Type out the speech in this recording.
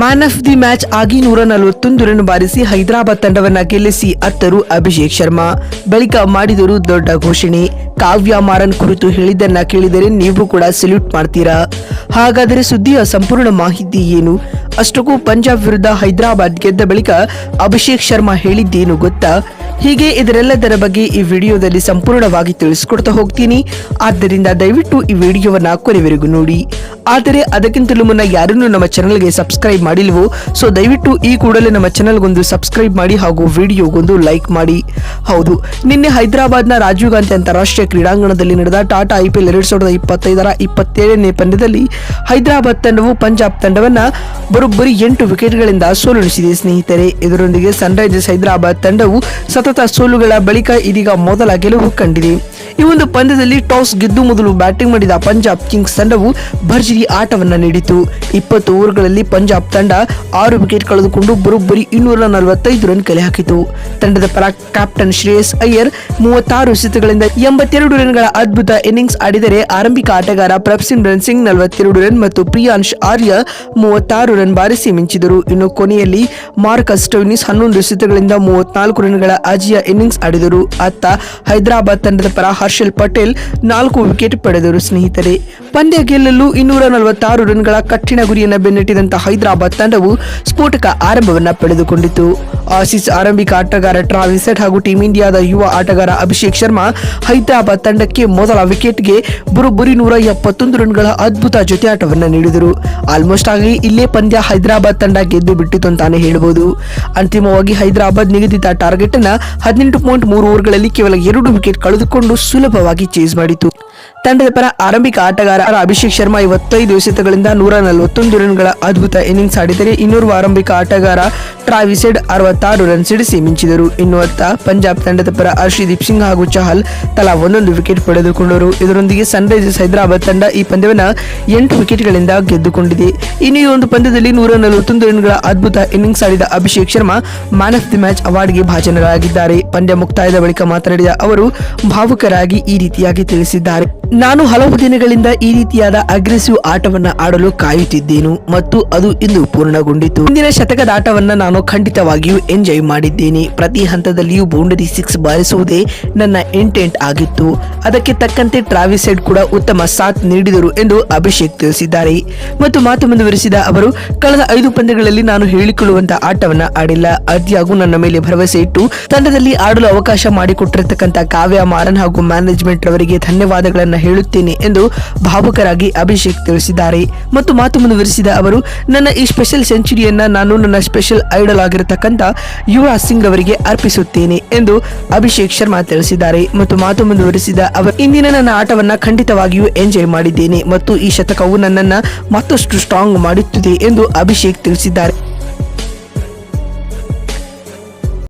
Man of the match ಆಗಿ ನೂರ ನಲವತ್ತೊಂದು ರನ್ ಬಾರಿಸಿ ಹೈದರಾಬಾದ್ ತಂಡವನ್ನ ಗೆಲ್ಲಿಸಿ ಅತ್ತರು ಅಭಿಷೇಕ್ ಶರ್ಮಾ. ಬಳಿಕ ಮಾಡಿದರು ದೊಡ್ಡ ಘೋಷಣೆ. ಕಾವ್ಯ ಮಾರನ್ ಕುರಿತು ಹೇಳಿದ್ದನ್ನ ಕೇಳಿದರೆ ನೀವು ಕೂಡ ಸೆಲ್ಯೂಟ್ ಮಾಡ್ತೀರಾ? ಹಾಗಾದರೆ ಸುದ್ದಿಯ ಸಂಪೂರ್ಣ ಮಾಹಿತಿ ಏನು? ಅಷ್ಟಕ್ಕೂ ಪಂಜಾಬ್ ವಿರುದ್ಧ ಹೈದರಾಬಾದ್ ಗೆದ್ದ ಬಳಿಕ ಅಭಿಷೇಕ್ ಶರ್ಮಾ ಹೇಳಿದ್ದೇನು ಗೊತ್ತಾ? ಹೀಗೆ ಇದರೆಲ್ಲದರ ಬಗ್ಗೆ ಈ ವಿಡಿಯೋದಲ್ಲಿ ಸಂಪೂರ್ಣವಾಗಿ ತಿಳಿಸಿಕೊಡ್ತಾ ಹೋಗ್ತೀನಿ. ಆದ್ದರಿಂದ ದಯವಿಟ್ಟು ಈ ವಿಡಿಯೋವನ್ನ ಕೊನೆವರೆಗೂ ನೋಡಿ. ಆದರೆ ಅದಕ್ಕಿಂತಲೂ ಮುನ್ನ ಯಾರನ್ನೂ ನಮ್ಮ ಚಾನಲ್ಗೆ ಸಬ್ಸ್ಕ್ರೈಬ್ ಮಾಡಿಲ್ವೋ? ಸೊ ದಯವಿಟ್ಟು ಈ ಕೂಡಲೇ ನಮ್ಮ ಚಾನಲ್ಗೊಂದು ಸಬ್ಸ್ಕ್ರೈಬ್ ಮಾಡಿ ಹಾಗೂ ವಿಡಿಯೋಗೊಂದು ಲೈಕ್ ಮಾಡಿ. ಹೌದು, ನಿನ್ನೆ ಹೈದರಾಬಾದ್ನ ರಾಜೀವ್ ಗಾಂಧಿ ಅಂತಾರಾಷ್ಟ್ರೀಯ ಕ್ರೀಡಾಂಗಣದಲ್ಲಿ ನಡೆದ ಟಾಟಾ ಐಪಿಎಲ್ ಎರಡ್ ಸಾವಿರದ ಇಪ್ಪತ್ತೈದರ ಇಪ್ಪತ್ತೇಳನೇ ಪಂದ್ಯದಲ್ಲಿ ಹೈದರಾಬಾದ್ ತಂಡವು ಪಂಜಾಬ್ ತಂಡವನ್ನು ಬರೋಬ್ಬರಿ ಎಂಟು ವಿಕೆಟ್ಗಳಿಂದ ಸೋಲುಣಿಸಿದೆ ಸ್ನೇಹಿತರೆ, ಇದರೊಂದಿಗೆ ಸನ್ರೈಸರ್ಸ್ ಹೈದರಾಬಾದ್ ತಂಡವು ಸತತ ಸೋಲುಗಳ ಬಳಿಕ ಇದೀಗ ಮೊದಲ ಗೆಲುವು ಕಂಡಿದೆ. ಈ ಒಂದು ಪಂದ್ಯದಲ್ಲಿ ಟಾಸ್ ಗೆದ್ದು ಮೊದಲು ಬ್ಯಾಟಿಂಗ್ ಮಾಡಿದ ಪಂಜಾಬ್ ಕಿಂಗ್ಸ್ ತಂಡವು ಭರ್ಜರಿ ಆಟವನ್ನ ನೀಡಿತು. ಇಪ್ಪತ್ತು ಓವರ್ಗಳಲ್ಲಿ ಪಂಜಾಬ್ ತಂಡ ಆರು ವಿಕೆಟ್ ಕಳೆದುಕೊಂಡು ಬರೋಬ್ಬರಿ ಇನ್ನೂರ ನಲವತ್ತೈದು ರನ್ ಕಲೆ ಹಾಕಿತು. ತಂಡದ ಪರ ಕ್ಯಾಪ್ಟನ್ ಶ್ರೇಯಸ್ ಅಯ್ಯರ್ ಮೂವತ್ತಾರು ಎಸೆತಗಳಿಂದ ಎಂಬತ್ತೆರಡು ರನ್ಗಳ ಅದ್ಭುತ ಇನ್ನಿಂಗ್ಸ್ ಆಡಿದರೆ ಆರಂಭಿಕ ಆಟಗಾರ ಪ್ರಭ್ಸಿಮ್ರನ್ ಸಿಂಗ್ ನಲವತ್ತೆರಡು ರನ್ ಮತ್ತು ಪ್ರಿಯಾಂಶ್ ಆರ್ಯ ಮೂವತ್ತಾರು ರನ್ ಬಾರಿಸಿ ಮಿಂಚಿದರು. ಇನ್ನು ಕೊನೆಯಲ್ಲಿ ಮಾರ್ಕ್ ಅಸ್ಟೋನಿಸ್ ಹನ್ನೊಂದು ಎಸೆತಗಳಿಂದ ಮೂವತ್ನಾಲ್ಕು ರನ್ಗಳ ಅಜಿಯ ಇನ್ನಿಂಗ್ಸ್ ಆಡಿದರು. ಅತ್ತ ಹೈದರಾಬಾದ್ ತಂಡದ ಪರ ಹರ್ಷಲ್ ಪಟೇಲ್ ನಾಲ್ಕು ವಿಕೆಟ್ ಪಡೆದರು. ಸ್ನೇಹಿತರೆ, ಪಂದ್ಯ ಗೆಲ್ಲಲು ಇನ್ನೂರ ನಲವತ್ತಾರು ರನ್ಗಳ ಕಠಿಣ ಗುರಿಯನ್ನು ಬೆನ್ನಟ್ಟಿದಂತ ಹೈದರಾಬಾದ್ ತಂಡವು ಸ್ಫೋಟಕ ಆರಂಭವನ್ನ ಪಡೆದುಕೊಂಡಿತು ಆಸಿಸ್ ಆರಂಭಿಕ ಆಟಗಾರ ಟ್ರಾವಿಸೆಟ್ ಹಾಗೂ ಟೀಂ ಇಂಡಿಯಾದ ಯುವ ಆಟಗಾರ ಅಭಿಷೇಕ್ ಶರ್ಮಾ ಹೈದರಾಬಾದ್ ತಂಡಕ್ಕೆ ಮೊದಲ ವಿಕೆಟ್ಗೆ ಬರೋಬ್ಬರಿ ನೂರ ಎಪ್ಪತ್ತೊಂದು ರನ್ಗಳ ಅದ್ಭುತ ಜೊತೆಯಾಟವನ್ನ ನೀಡಿದರು. ಆಲ್ಮೋಸ್ಟ್ ಆಗಿ ಇಲ್ಲೇ ಪಂದ್ಯ ಹೈದರಾಬಾದ್ ತಂಡ ಗೆದ್ದು ಬಿಟ್ಟಿತು ಅಂತಾನೆ ಹೇಳಬಹುದು ಅಂತಿಮವಾಗಿ ಹೈದರಾಬಾದ್ ನಿಗದಿತ ಟಾರ್ಗೆಟ್ ಅನ್ನ ಹದಿನೆಂಟು ಪಾಯಿಂಟ್ ಮೂರು ಓವರ್ಗಳಲ್ಲಿ ಕೇವಲ ಎರಡು ವಿಕೆಟ್ ಕಳೆದುಕೊಂಡು ಸುಲಭವಾಗಿ ಚೇಸ್ ಮಾಡಿತು ತಂಡದ ಪರ ಆರಂಭಿಕ ಆಟಗಾರ ಅಭಿಷೇಕ್ ಶರ್ಮಾ ಇವತ್ತೈದು ಎಸೆತಗಳಿಂದ ನೂರ ನಲವತ್ತೊಂದು ರನ್ಗಳ ಅದ್ಭುತ ಇನ್ನಿಂಗ್ಸ್ ಆಡಿದರೆ ಇನ್ನೂರು ಆರಂಭಿಕ ಆಟಗಾರ ಟ್ರಾವಿಸೆಡ್ ಅರವತ್ತಾರು ರನ್ ಸಿಡಿಸಿ ಮಿಂಚಿದರು. ಇನ್ನುವತ್ತ ಪಂಜಾಬ್ ತಂಡದ ಪರ ಹರ್ಷದೀಪ್ ಸಿಂಗ್ ಹಾಗೂ ಚಹಲ್ ತಲಾ ಒಂದೊಂದು ವಿಕೆಟ್ ಪಡೆದುಕೊಂಡರು. ಇದರೊಂದಿಗೆ ಸನ್ರೈಸರ್ಸ್ ಹೈದರಾಬಾದ್ ತಂಡ ಈ ಪಂದ್ಯವನ್ನ ಎಂಟು ವಿಕೆಟ್ಗಳಿಂದ ಗೆದ್ದುಕೊಂಡಿದೆ. ಇನ್ನು ಈ ಒಂದು ಪಂದ್ಯದಲ್ಲಿ ನೂರ ನಲವತ್ತೊಂದು ರನ್ಗಳ ಅದ್ಭುತ ಇನ್ನಿಂಗ್ಸ್ ಆಡಿದ Abhishek Sharma man of the match ಅವಾರ್ಡ್ಗೆ ಭಾಜನರಾಗಿದ್ದಾರೆ. ಪಂದ್ಯ ಮುಕ್ತಾಯದ ಬಳಿಕ ಮಾತನಾಡಿದ ಅವರು, ಭಾವುಕರಾಗಿ ಈ ರೀತಿಯಾಗಿ ತಿಳಿಸಿದ್ದಾರೆ. ನಾನು ಹಲವು ದಿನಗಳಿಂದ ಈ ರೀತಿಯಾದ ಅಗ್ರೆಸಿವ್ ಆಟವನ್ನು ಆಡಲು ಕಾಯುತ್ತಿದ್ದೇನು ಮತ್ತು ಅದು ಇಂದು ಪೂರ್ಣಗೊಂಡಿತು. ಇಂದಿನ ಶತಕದ ಆಟವನ್ನು ನಾನು ಖಂಡಿತವಾಗಿಯೂ ಎಂಜಾಯ್ ಮಾಡಿದ್ದೇನೆ. ಪ್ರತಿ ಹಂತದಲ್ಲಿಯೂ ಬೌಂಡರಿ ಸಿಕ್ಸ್ ಬಾರಿಸುವುದೇ ನನ್ನ ಇಂಟೆಂಟ್ ಆಗಿತ್ತು. ಅದಕ್ಕೆ ತಕ್ಕಂತೆ ಟ್ರಾವಿಸ್ ಹೆಡ್ ಕೂಡ ಉತ್ತಮ ಸಾಥ್ ನೀಡಿದರು ಎಂದು ಅಭಿಷೇಕ್ ತಿಳಿಸಿದ್ದಾರೆ. ಮತ್ತು ಮಾತು ಮುಂದುವರಿಸಿದ ಅವರು, ಕಳೆದ ಐದು ಪಂದ್ಯಗಳಲ್ಲಿ ನಾನು ಹೇಳಿಕೊಳ್ಳುವಂತಹ ಆಟವನ್ನ ಆಡಿಲ್ಲ. ಆದ್ಯಾಗೂ ನನ್ನ ಮೇಲೆ ಭರವಸೆ ಇಟ್ಟು ತಂಡದಲ್ಲಿ ಆಡಲು ಅವಕಾಶ ಮಾಡಿಕೊಟ್ಟಿರತಕ್ಕಂಥ ಕಾವ್ಯ, ಮಾರನ್ ಹಾಗೂ ಮ್ಯಾನೇಜ್ಮೆಂಟ್ ರವರಿಗೆ ಧನ್ಯವಾದಗಳನ್ನು ಹೇಳುತ್ತೇನೆ ಎಂದು ಭಾವುಕರಾಗಿ ಅಭಿಷೇಕ್ ತಿಳಿಸಿದ್ದಾರೆ. ಮತ್ತು ಮಾತು ಮುಂದುವರಿಸಿದ ಅವರು, ನನ್ನ ಈ ಸ್ಪೆಷಲ್ ಸೆಂಚುರಿಯನ್ನ ನಾನು ನನ್ನ ಸ್ಪೆಷಲ್ ಐಡಲ್ ಆಗಿರತಕ್ಕಂತ ಯುವರಾಜ್ ಸಿಂಗ್ ಅವರಿಗೆ ಅರ್ಪಿಸುತ್ತೇನೆ ಎಂದು ಅಭಿಷೇಕ್ ಶರ್ಮಾ ತಿಳಿಸಿದ್ದಾರೆ. ಮತ್ತು ಮಾತು ಮುಂದುವರಿಸಿದ ಅವರು, ಇಂದಿನ ನನ್ನ ಆಟವನ್ನ ಖಂಡಿತವಾಗಿಯೂ ಎಂಜಾಯ್ ಮಾಡಿದ್ದೇನೆ ಮತ್ತು ಈ ಶತಕವು ನನ್ನನ್ನ ಮತ್ತಷ್ಟು ಸ್ಟ್ರಾಂಗ್ ಮಾಡುತ್ತಿದೆ ಎಂದು ಅಭಿಷೇಕ್ ತಿಳಿಸಿದ್ದಾರೆ.